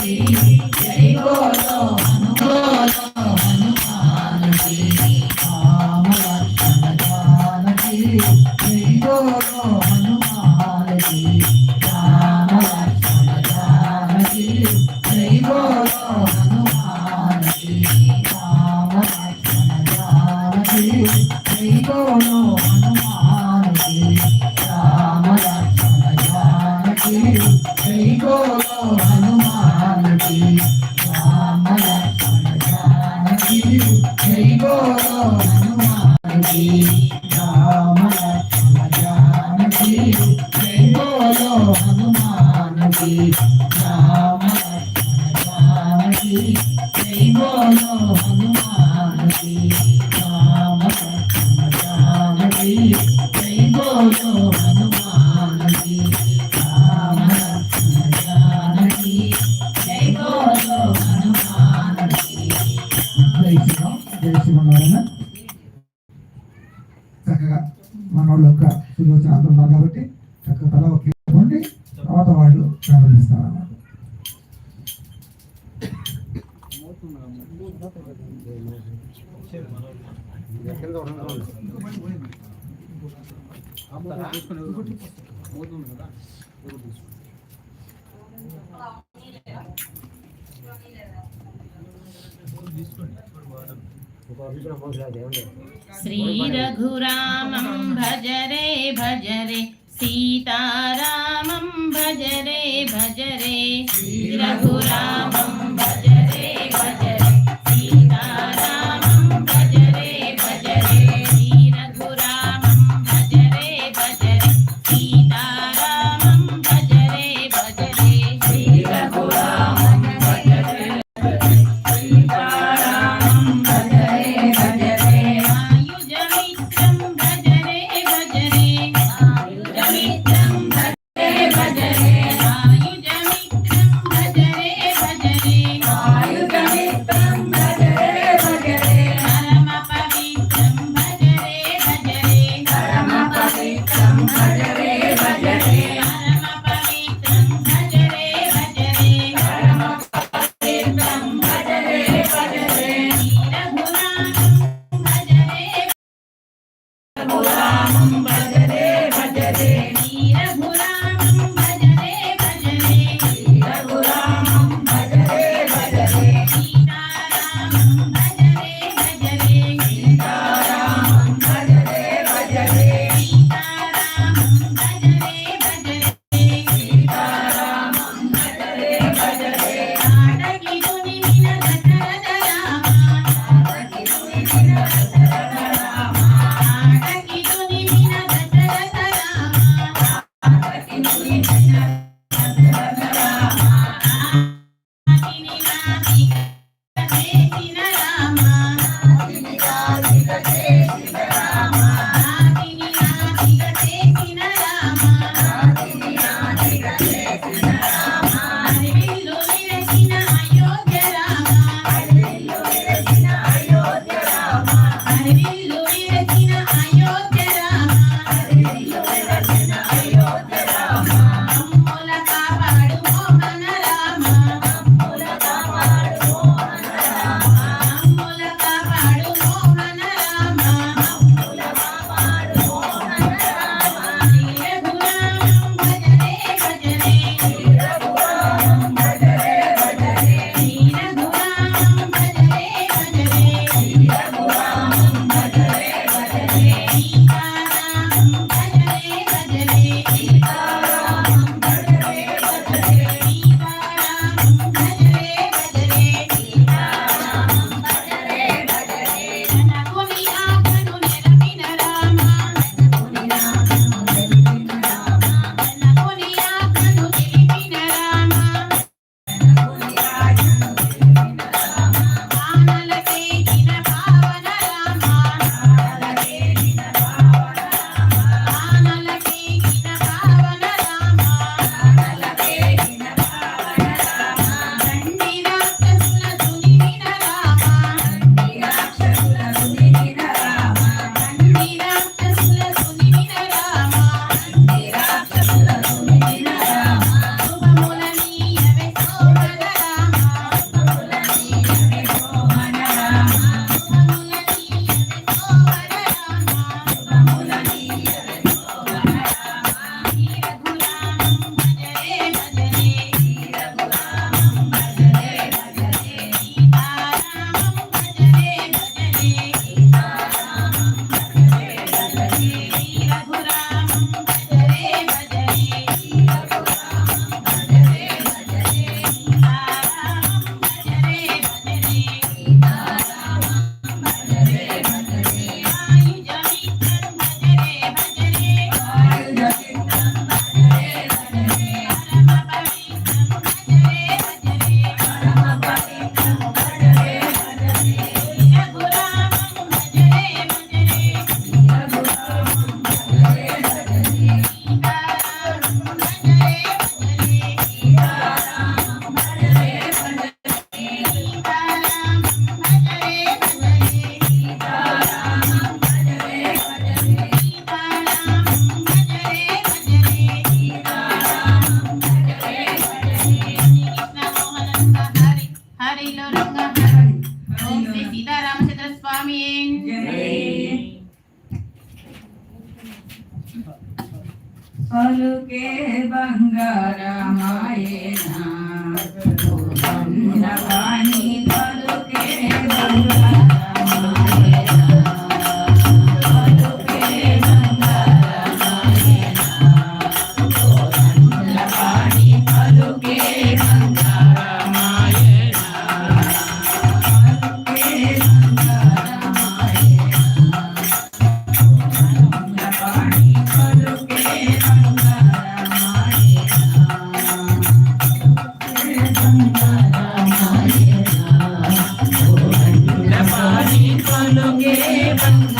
Thank you. ಮನುವಾಗಿ श्रीरघुरामं भज रे भज रे सीतारामं भज रे भज रे श्रीरघुरामं भज Thank you. लोगे बंद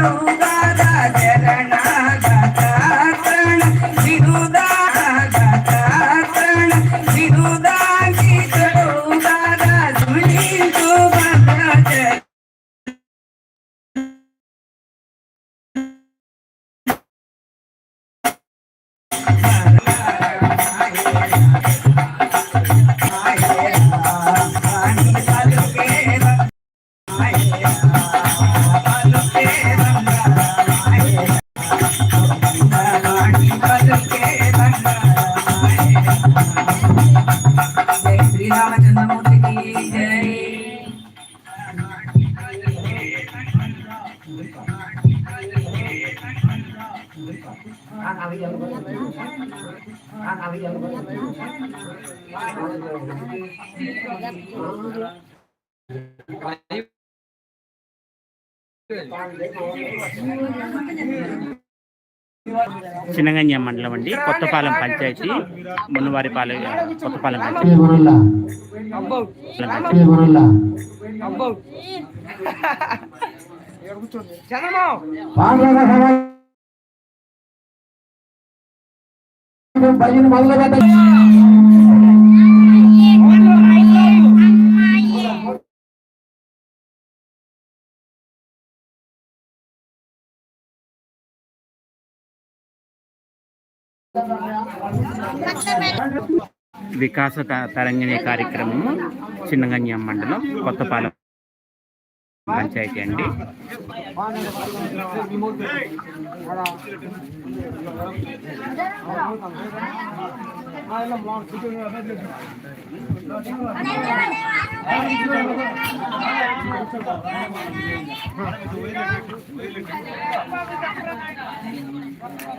Thank. చిన్నగంజ మండలం అండి కొత్తపాలెం పంచాయతీ మున్నవారిపాలెం కొత్తపాలెం పంచాయతీ. మొదలు పెట్టండి వికాస త- తరంగిణి కార్యక్రమము చిన్నగన్యం మండలం కొత్తపాలెం. పంచాయతీ అండి.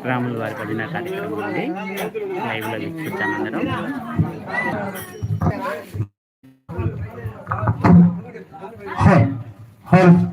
రాముల వారి పడిన కార్యక్రమం అండి లైవ్లో వీక్షించాం అందరం Hold.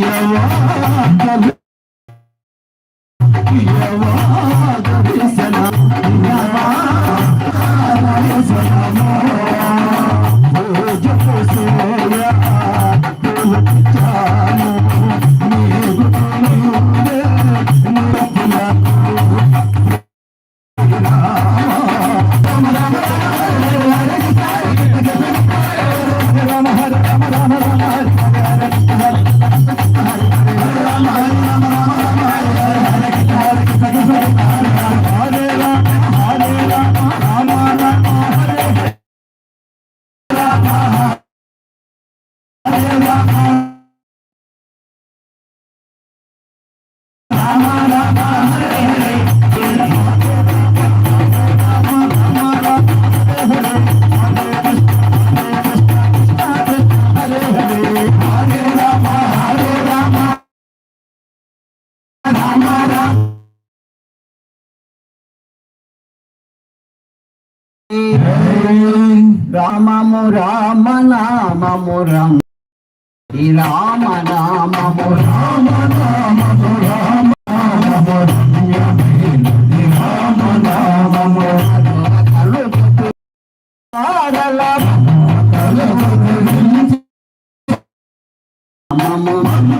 Yeah, yeah, yeah. రామము Rama నామము రామ. రామ నామము రామ నామము రామ నామము రామ నామము రామ నామము